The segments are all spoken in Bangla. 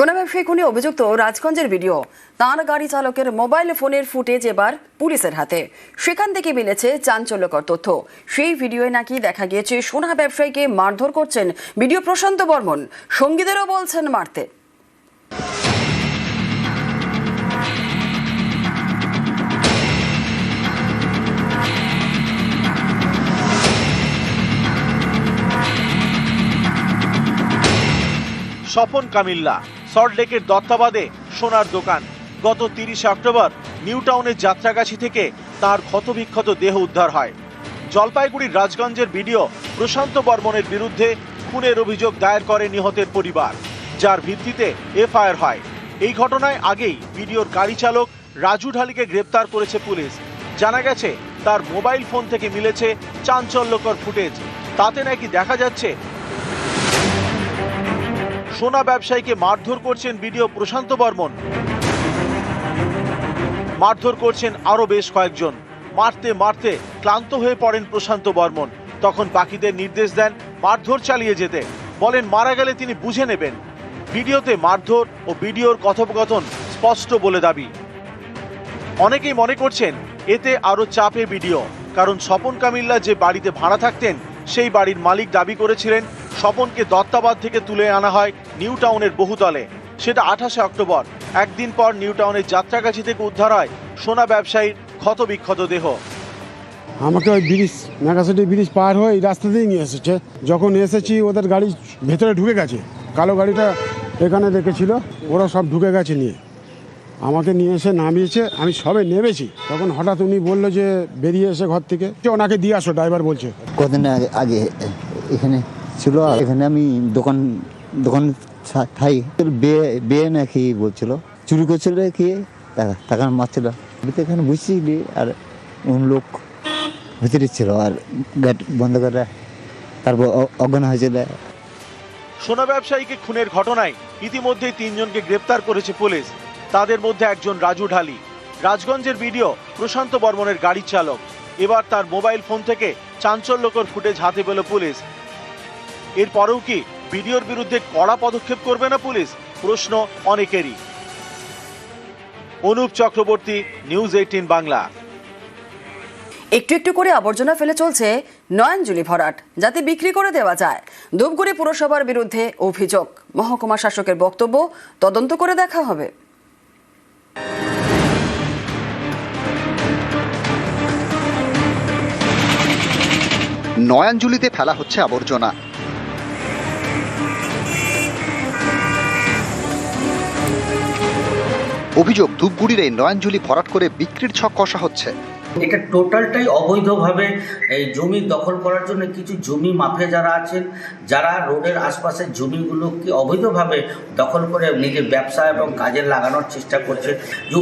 সোনা ব্যবসায়ী খুনে অভিযুক্ত রাজগঞ্জের ভিডিও। তাঁর গাড়ি চালকের মোবাইল ফোনের ফুটেজ এবার পুলিশের হাতে। সেখান থেকে মিলেছে চাঞ্চল্যকর তথ্য। সেই ভিডিওয় নাকি দেখা গিয়েছে, সোনা ব্যবসায়ীকে মারধর করছেন ভিডিও প্রশান্ত বর্মন। সঙ্গীদেরও বলছেন মারতে। স্বপন কামিল্লা সল্টলেকের দত্তাবাদে সোনার দোকান। গত তিরিশে অক্টোবর নিউ টাউনের যাত্রাগাছি থেকে তার ক্ষতবিক্ষত দেহ উদ্ধার হয়। জলপাইগুড়ির রাজগঞ্জের ভিডিও প্রশান্ত বর্মনের বিরুদ্ধে খুনের অভিযোগ দায়ের করে নিহতের পরিবার, যার ভিত্তিতে এফআইআর হয়। এই ঘটনায় আগেই ভিডিওর গাড়ি চালক রাজু ঢালিকে গ্রেপ্তার করেছে পুলিশ। জানা গেছে, তার মোবাইল ফোন থেকে মিলেছে চাঞ্চল্যকর ফুটেজ। তাতে নাকি দেখা যাচ্ছে সোনা ব্যবসায়ীকে মারধর করছেন বিডিও প্রশান্ত বর্মন। মারধর করছেন আরও বেশ কয়েকজন। মারতে মারতে ক্লান্ত হয়ে পড়েন প্রশান্ত বর্মন। তখন বাকিদের নির্দেশ দেন মারধর চালিয়ে যেতে। বলেন, মারা গেলে তিনি বুঝে নেবেন। ভিডিওতে মারধর ও ভিডিওর কথোপকথন স্পষ্ট বলে দাবি। অনেকেই মনে করছেন, এতে আরও চাপে ভিডিও কারণ স্বপন কামিল্লা যে বাড়িতে ভাড়া থাকতেন সেই বাড়ির মালিক দাবি করেছিলেন, স্বপনকে দত্তাবাদ থেকে তুলে আনা হয় নিউ টাউনের বহুতলে। সেটা আঠাশে অক্টোবর। একদিন পর নিউ টাউনের যাত্রাগাছি থেকে উদ্ধার হয় সোনা ব্যবসায়ীর ক্ষতবিক্ষত দেহ। আমাকে ওই ব্রিজ, মেগাসিটি ব্রিজ পার হয়ে এই রাস্তা দিয়ে নিয়ে এসেছে। যখন এসেছি, ওদের গাড়ি ভেতরে ঢুকে গেছে। কালো গাড়িটা এখানে রেখেছিল, ওরা সব ঢুকে গেছে নিয়ে। আমাকে নিয়ে এসে নামিয়েছে আমি সবে নেমেছি। তখন হঠাৎ উনি বলল যে বেরিয়ে এসে ঘর থেকে যে ওনাকে দিয়ে আসো ড্রাইভার বলছে। কদিন আগে আগে এখানে ছিল এখানে আমি দোকান দোকান থাই। বিয়ে বিয়ে নাকি বলছিল চুরি করছিল কি টাকা মারছিল। আমি তো এখানে বুঝছি আর অন্য লোক ভিতরে ছিল আর গেট বন্ধ করে তারপর অ- অজ্ঞান হয়েছিল। সোনা ব্যবসায়ীকে খুনের ঘটনায় ইতিমধ্যেই তিনজনকে গ্রেপ্তার করেছে পুলিশ। তাদের মধ্যে একজন রাজু ঢালি। রাজগঞ্জের ভিডিও প্রশান্ত বর্মনের গাড়ির চালক। এবার তার মোবাইল ফোন থেকে চাঞ্চল্যকর ফুটেজ হাতে পেল পুলিশ। এরপরেও কি ভিডিওর বিরুদ্ধে কড়া পদক্ষেপ করবে না পুলিশ? প্রশ্ন অনেকেরই। Anup Chakraborty, news eighteen Bangla. একটু একটু করে আবর্জনা ফেলে চলছে নয়নজুলি ভরাট, যাতে বিক্রি করে দেওয়া যায়। ধূপগুড়ি পুরসভার বিরুদ্ধে অভিযোগ। মহকুমা শাসকের বক্তব্য, তদন্ত করে দেখা হবে। নয়াঞ্জলিতে ফেলা হচ্ছে আবর্জনা। অভিযোগ ধূপগুড়ির এই নয়াঞ্জলি ভরাট করে বিক্রির ছক কষা হচ্ছে। এটা টোটালটাই অবৈধভাবে, এই জমি দখল করার জন্য কিছু জমি মাফিয়া যারা আছেন, যারা রোডের আশপাশের জমিগুলোকে অবৈধভাবে দখল করে নিজের ব্যবসা এবং কাজে লাগানোর চেষ্টা করছে।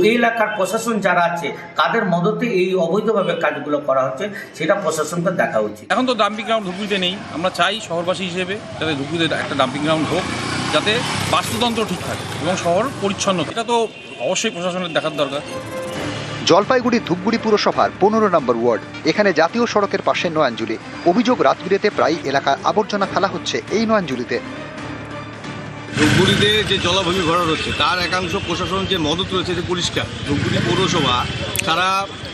এই এলাকার প্রশাসন যারা আছে, কাদের মদতে এই অবৈধভাবে কাজগুলো করা হচ্ছে, সেটা প্রশাসনকে দেখা উচিত। এখন তো ডাম্পিং গ্রাউন্ড ধুবড়িতে নেই। আমরা চাই শহরবাসী হিসেবে যাতে ধুবড়িতে একটা ডাম্পিং গ্রাউন্ড হোক, যাতে বাস্তুতন্ত্র ঠিক থাকে এবং শহর পরিচ্ছন্ন। এটা তো অবশ্যই প্রশাসনের দেখার দরকার। জলপাইগুড়ি ধূপগুড়ি পুরসভার পনেরো নম্বর ওয়ার্ড, এখানে জাতীয় সড়কের পাশে নয়াঞ্জলি। অভিযোগ রাতবিরেতে প্রায় এলাকায় আবর্জনা ফেলা হচ্ছে এই নয়াঞ্জলিতে। ধূপগুড়িতে যে জলাভূমি ভরাট হচ্ছে, তার একাংশ প্রশাসন যে মদত রয়েছে যে পরিষ্কার। ধূপগুড়ি পৌরসভা, তারা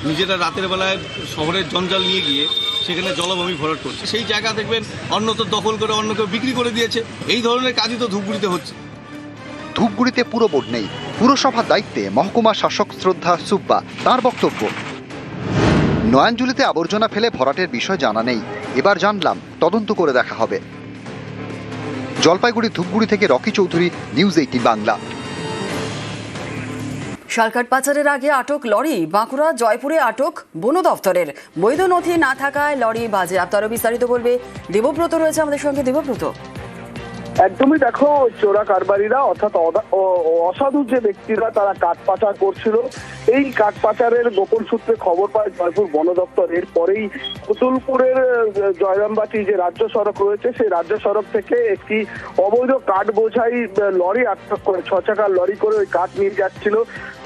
নিজেরা রাতের বেলায় শহরের জঞ্জাল নিয়ে গিয়ে সেখানে জলাভূমি ভরাট করছে। সেই জায়গা দেখবেন অন্য তো দখল করে অন্য কেউ বিক্রি করে দিয়েছে। এই ধরনের কাজই তো ধূপগুড়িতে হচ্ছে। ধূপগুড়িতে পুরো বোর্ড নেই। পুরসভার দায়িত্বে মহকুমা শাসক শ্রদ্ধা সুব্বা, তার বক্তব্য। নয়াঞ্জলিতে আবর্জনা ফেলে ভরাটের বিষয় জানা নেই। এবার জানলাম, তদন্ত করে দেখা হবে। জলপাইগুড়ি ধূপগুড়ি থেকে Rocky Chowdhury, news eighteen Bangla. শালকাট পাচারের আগে আটক লরি, বাঁকুড়া জয়পুরে আটক বন দফতরের বৈধ নথি না থাকায় লরি বাজে। আরও বিস্তারিত বলবে, দেবব্রত রয়েছে আমাদের সঙ্গে। দেবব্রত। একদমই দেখো, চোরা কারবারিরা, অর্থাৎ অসাধু যে ব্যক্তিরা তারা কাঠ পাচার করছিল, এই কাঠ পাচারের গোপন সূত্রে খবর পায় জয়পুর বন দপ্তর। এরপরেই পুতুলপুরের জয়রামবাটি যে রাজ্য সড়ক রয়েছে, সেই রাজ্য সড়ক থেকে একটি অবৈধ কাঠ বোঝাই লরি আটক করে, ছ চাকার লরি করে ওই কাঠ নিয়ে যাচ্ছিল।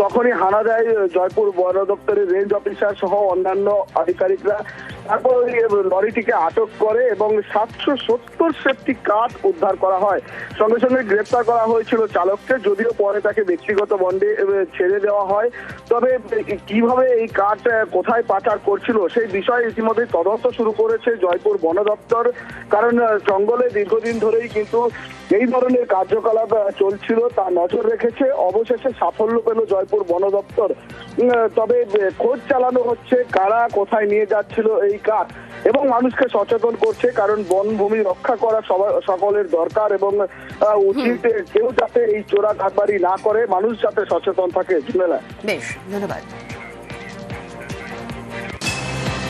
তখনই হানা দেয় জয়পুর বন দপ্তরের রেঞ্জ অফিসার সহ অন্যান্য আধিকারিকরা। তারপর ওই লরিটিকে আটক করে এবং সাতশো সত্তর সেফটি কাঠ উদ্ধার করা হয়। সঙ্গে সঙ্গে গ্রেপ্তার করা হয়েছিল চালককে, যদিও পরে তাকে ব্যক্তিগত বন্ডে ছেড়ে দেওয়া হয়। তবে কীভাবে এই কাঠ কোথায় পাচার করছিল সেই বিষয়ে ইতিমধ্যে তদন্ত শুরু করেছে জয়পুর বন দপ্তর। কারণ জঙ্গলে দীর্ঘদিন ধরেই কিন্তু এই ধরনের কার্যকলাপ চলছিল তা নজর রেখেছে। অবশেষে সাফল্য পেল জয়পুর বন দপ্তর। তবে খোঁজ চালানো হচ্ছে কারা কোথায় নিয়ে যাচ্ছিল এই কাঠ এবং মানুষকে সচেতন করছে, কারণ বনভূমি রক্ষা করা সকলের দরকার এবং উচিত কেউ যাতে এই চোরা কারবারি না করে, মানুষ যাতে সচেতন থাকে। বেশ, ধন্যবাদ।